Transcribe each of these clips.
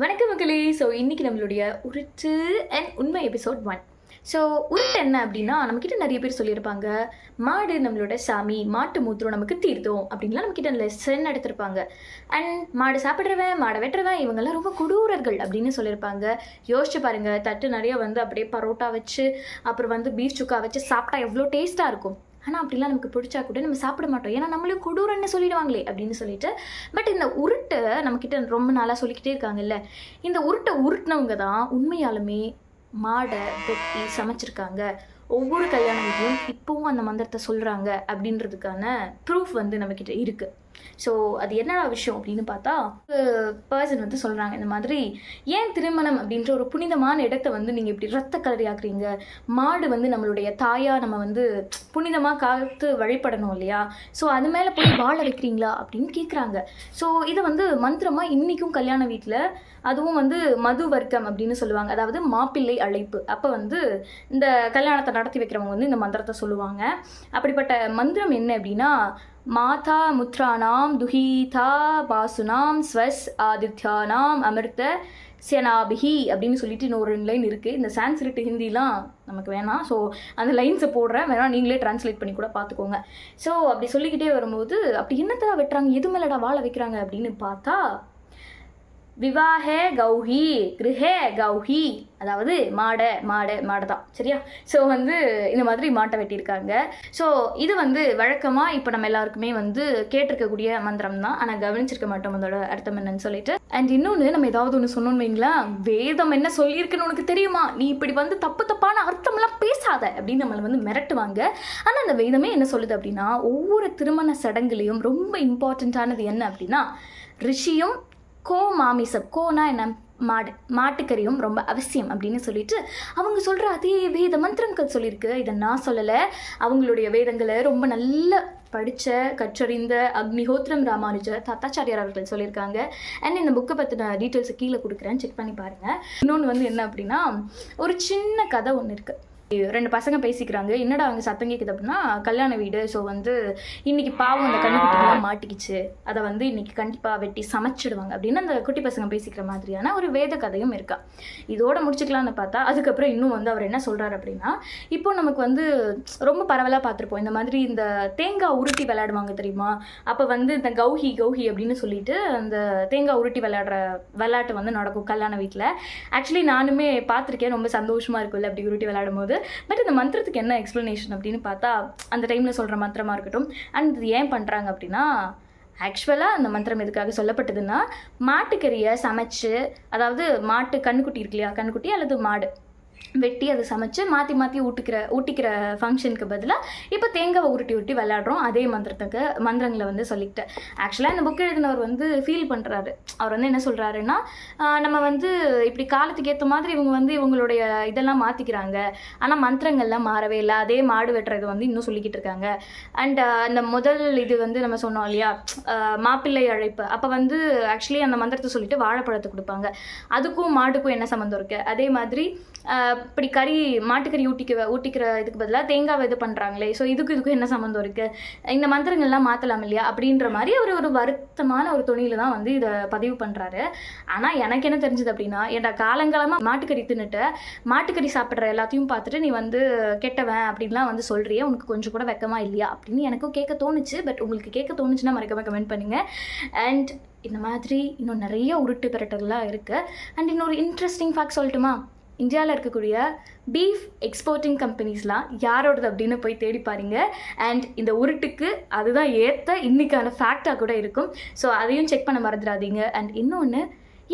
வணக்கம் மக்களே. ஸோ இன்னைக்கு நம்மளுடைய உருட்டு அண்ட் உண்மை எபிசோட் ஒன் ஸோ உருட்டு என்ன அப்படின்னா நம்மக்கிட்ட நிறைய பேர் சொல்லியிருப்பாங்க மாடு நம்மளோட சாமி மாட்டு மூத்திரம் நமக்கு தீர்த்தோம் அப்படின்லாம் நம்மக்கிட்ட லெசன் எடுத்திருப்பாங்க. அண்ட் மாடு சாப்பிட்றவன் மாடை வெட்டுறவன் இவங்கெல்லாம் ரொம்ப கொடூரர்கள் அப்படின்னு சொல்லியிருப்பாங்க. யோசிச்சு பாருங்கள் தட்டு நிறைய வந்து அப்படியே பரோட்டா வச்சு அப்புறம் வந்து பீஃப் சுக்கா வச்சு சாப்பிட்டா எவ்வளோ டேஸ்ட்டாக இருக்கும். ஆனால் அப்படிலாம் நமக்கு பிடிச்சா கூட நம்ம சாப்பிட மாட்டோம். ஏன்னா நம்மளும் கொடூரன்னு சொல்லிடுவாங்களே அப்படின்னு சொல்லிட்டு பட் இந்த உருட்டை நம்மக்கிட்ட ரொம்ப நாளாக சொல்லிக்கிட்டே இருக்காங்கல்ல. இந்த உருட்டை உருட்டினவங்க தான் உண்மையாலுமே மாடை வெட்டி சமைச்சிருக்காங்க. ஒவ்வொரு கல்யாண வீட்லையும் இப்போவும் அந்த மந்திரத்தை சொல்கிறாங்க அப்படின்றதுக்கான ப்ரூஃப் வந்து நம்மக்கிட்ட இருக்குது ஸோ அது என்னடா விஷயம் அப்படின்னு பார்த்தா பர்சன் வந்து சொல்கிறாங்க இந்த மாதிரி ஏன் திருமணம் அப்படின்ற ஒரு புனிதமான இடத்த வந்து நீங்கள் இப்படி ரத்த கலரி ஆக்குறீங்க மாடு வந்து நம்மளுடைய தாயா நம்ம வந்து புனிதமாக காத்து வழிபடணும் இல்லையா? ஸோ அது மேலே போய் வாழ வைக்கிறீங்களா? அப்படின்னு கேட்குறாங்க ஸோ இது வந்து மந்திரமாக இன்றைக்கும் கல்யாண வீட்டில் அதுவும் வந்து மது வர்க்கம் அப்படின்னு சொல்லுவாங்க. அதாவது மாப்பிள்ளை அழைப்பு. அப்போ வந்து இந்த கல்யாணத்தை நடத்தி வைக்கிறவங்க வந்து இந்த மந்திரத்தை சொல்லுவாங்க. அப்படிப்பட்ட மந்திரம் என்ன அப்படின்னா மாதா முத்ரானாம் துஹீதா பாசுனாம் ஸ்வஸ் ஆதித்யானாம் அமிர்த சேனாபிஹி அப்படின்னு சொல்லிட்டு இன்னொரு லைன் இருக்குது இந்த சான்ஸ்கிரிட் ஹிந்திலாம் நமக்கு வேணாம். ஸோ அந்த லைன்ஸை போடுறேன். வேணால் நீங்களே ட்ரான்ஸ்லேட் பண்ணி கூட பார்த்துக்கோங்க. ஸோ அப்படி சொல்லிக்கிட்டே வரும்போது அப்படி என்னத்தடா வெட்டுறாங்க? எது மேலடா வாழ வைக்கிறாங்க? அப்படின்னு பார்த்தா விவாஹே கௌஹி கிருஹே கௌஹி. அதாவது மாடை மாடை மாடை தான் சரியா? ஸோ வந்து இந்த மாதிரி மாட்டை வெட்டியிருக்காங்க. ஸோ இது வந்து வழக்கமாக இப்போ நம்ம எல்லாருக்குமே வந்து கேட்டிருக்கக்கூடிய மந்திரம் தான் ஆனால் கவனிச்சிருக்க மாட்டோம். அதோட அர்த்தம் என்னன்னு சொல்லிட்டு. அண்ட் இன்னொன்று நம்ம ஏதாவது ஒன்று சொன்னோம்னு வைங்களேன் வேதம் என்ன சொல்லியிருக்குன்னு உனக்கு தெரியுமா? நீ இப்படி வந்து தப்பு தப்பான அர்த்தம்லாம் பேசாத அப்படின்னு நம்மளை வந்து மிரட்டுவாங்க. ஆனால் அந்த வேதமே என்ன சொல்லுது அப்படின்னா ஒவ்வொரு திருமண சடங்குலையும் ரொம்ப இம்பார்ட்டண்ட்டானது என்ன அப்படின்னா ரிஷியும் கோ மாமிசம் கோனா என்ன? மாடு மாட்டுக்கறியும் ரொம்ப அவசியம் அப்படின்னு சொல்லிட்டு அவங்க சொல்கிற அதே வேத மந்திரங்கள் சொல்லியிருக்கு. இதை நான் சொல்லலை. அவங்களுடைய வேதங்களை ரொம்ப நல்ல படித்த கற்றறிந்த அக்னிஹோத்திரம் ராமானுஜர் தாத்தாச்சாரியார் அவர்கள் சொல்லியிருக்காங்க. அண்ட் இந்த புக்கை பற்றின டீட்டெயில்ஸை கீழே கொடுக்குறேன். செக் பண்ணி பாருங்கள் இன்னொன்று வந்து என்ன அப்படின்னா ஒரு சின்ன கதை ஒன்று இருக்குது ரெண்டு பசங்க பேசிக்கிறாங்க. என்னடா அவங்க சத்தம் கேட்குது அப்படின்னா கல்யாண வீடு. ஸோ வந்து இன்னைக்கு பாவம் அந்த கண்ணுக்குட்டிலாம் மாட்டிக்கிச்சு. அதை வந்து இன்னைக்கு கண்டிப்பாக வெட்டி சமைச்சிடுவாங்க அப்படின்னு அந்த குட்டி பசங்க பேசிக்கிற மாதிரியான ஒரு வேத கதையும் இருக்கா. இதோட முடிச்சுக்கலாம்னு பார்த்தா அதுக்கப்புறம் இன்னும் வந்து அவர் என்ன சொல்கிறார் அப்படின்னா இப்போ நமக்கு வந்து ரொம்ப பரவலாக பார்த்துருப்போம். இந்த மாதிரி இந்த தேங்காய் உருட்டி விளையாடுவாங்க தெரியுமா? அப்போ வந்து இந்த கௌஹி கௌஹி அப்படின்னு சொல்லிட்டு அந்த தேங்காய் உருட்டி விளையாடுற விளையாட்டு வந்து நடக்கும் கல்யாண வீட்டில் ஆக்சுவலி நானுமே பார்த்துருக்கேன். ரொம்ப சந்தோஷமாக இருக்கும்ல அப்படி உருட்டி விளையாடும் போது பட் இந்த மந்திரத்துக்கு என்ன எக்ஸ்ப்ளனேஷன் அப்படின்னு பார்த்தா அந்த டைமில் சொல்கிற மந்திரமாக இருக்கட்டும். அண்ட் இது ஏன் பண்ணுறாங்க அப்படின்னா ஆக்சுவலாக அந்த மந்திரம் எதுக்காக சொல்லப்பட்டதுன்னா மாட்டுக்கறியை சமைச்சு அதாவது மாட்டு கண்ணுக்குட்டி இருக்கு இல்லையா கண்ணுக்குட்டி அல்லது மாடு. வெட்டி அதை சமைச்சு மாற்றி மாற்றி ஊட்டிக்கிற ஊட்டிக்கிற ஃபங்க்ஷனுக்கு பதிலாக இப்போ தேங்காவை உருட்டி உருட்டி விளையாடுறோம். அதே மந்திரத்துக்கு மந்திரங்களை வந்து சொல்லிக்கிட்டேன் ஆக்சுவலாக இந்த புக் எழுதினவர் வந்து ஃபீல் பண்ணுறாரு அவர் வந்து என்ன சொல்கிறாருன்னா நம்ம வந்து இப்படி காலத்துக்கு ஏற்ற மாதிரி இவங்க வந்து இவங்களுடைய இதெல்லாம் மாற்றிக்கிறாங்க ஆனால் மந்திரங்கள்லாம் மாறவே இல்லை. அதே மாடு வெட்டுறது வந்து இன்னும் சொல்லிக்கிட்டு இருக்காங்க. அண்ட் அந்த முதல் இது வந்து நம்ம சொன்னோம் இல்லையா? மாப்பிள்ளை அழைப்பு. அப்போ வந்து ஆக்சுவலி அந்த மந்திரத்தை சொல்லிட்டு வாழைப்பழத்தை கொடுப்பாங்க. அதுக்கும் மாட்டுக்கும் என்ன சம்மந்தம் இருக்குது அதே மாதிரி இப்படி கறி மாட்டுக்கறி ஊட்டிக்க ஊட்டிக்கிற இதுக்கு பதிலாக தேங்காவை இது பண்ணுறாங்களே ஸோ இதுக்கு இதுக்கும் என்ன சம்மந்தம் இருக்குது இந்த மந்திரங்கள்லாம் மாற்றலாம் இல்லையா? அப்படின்ற மாதிரி அவர் ஒரு வருத்தமான ஒரு துணியில் தான் வந்து இதை பதிவு பண்ணுறாரு ஆனால் எனக்கு என்ன தெரிஞ்சது அப்படின்னா ஏன்டா காலங்காலமாக மாட்டுக்கறி தின்னுட்டு மாட்டுக்கறி சாப்பிட்ற எல்லாத்தையும் பார்த்துட்டு நீ வந்து கெட்டவன் அப்படின்லாம் வந்து சொல்கிறியே உனக்கு கொஞ்சம் கூட வெக்கமா இல்லையா? அப்படின்னு எனக்கும் கேட்க தோணுச்சு. பட் உங்களுக்கு கேட்க தோணுச்சுன்னா மறக்காம கமெண்ட் பண்ணுங்கள் அண்ட் இந்த மாதிரி இன்னும் நிறைய உருட்டு பிரட்டல்லாம் இருக்குது அண்ட் இன்னொரு இன்ட்ரெஸ்டிங் ஃபேக்ட் சொல்லட்டுமா? இந்தியாவில் இருக்கக்கூடிய பீஃப் எக்ஸ்போர்ட்டிங் கம்பெனிஸ்லாம் யாரோடது அப்படின்னு போய் தேடி பாருங்க. அண்ட் இந்த உருட்டுக்கு அதுதான் ஏற்ற இன்னைக்கான ஃபேக்டாக கூட இருக்கும். ஸோ அதையும் செக் பண்ண மறந்துடாதீங்க. அண்ட் இன்னொன்று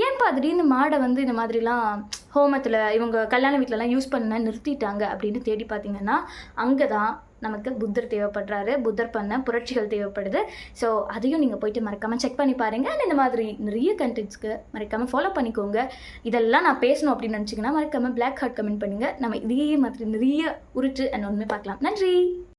ஏன்பா திடீர்னு மாடை வந்து இந்த மாதிரிலாம் ஹோமத்தில் இவங்க கல்யாண வீட்டிலலாம் யூஸ் பண்ண நிறுத்திட்டாங்க அப்படின்னு தேடி பார்த்தீங்கன்னா அங்கே தான் நமக்கு புத்தர் தேவைப்படுறாரு. புத்தர் பண்ண புரட்சிகள் தேவைப்படுது. ஸோ அதையும் நீங்கள் போயிட்டு மறக்காமல் செக் பண்ணி பாருங்கள் அண்ட் இந்த மாதிரி நிறைய கண்டென்ட்ஸ்க்கு மறக்காமல் ஃபாலோ பண்ணிக்கோங்க. இதெல்லாம் நான் பேசணும் அப்படின்னு நினச்சிங்கன்னா மறக்காமல் பிளாக் ஹார்ட் கமெண்ட் பண்ணுங்கள் நம்ம இதே மாதிரி நிறைய உருட்டு அண்ட் ஒன்றுமே பார்க்கலாம். நன்றி!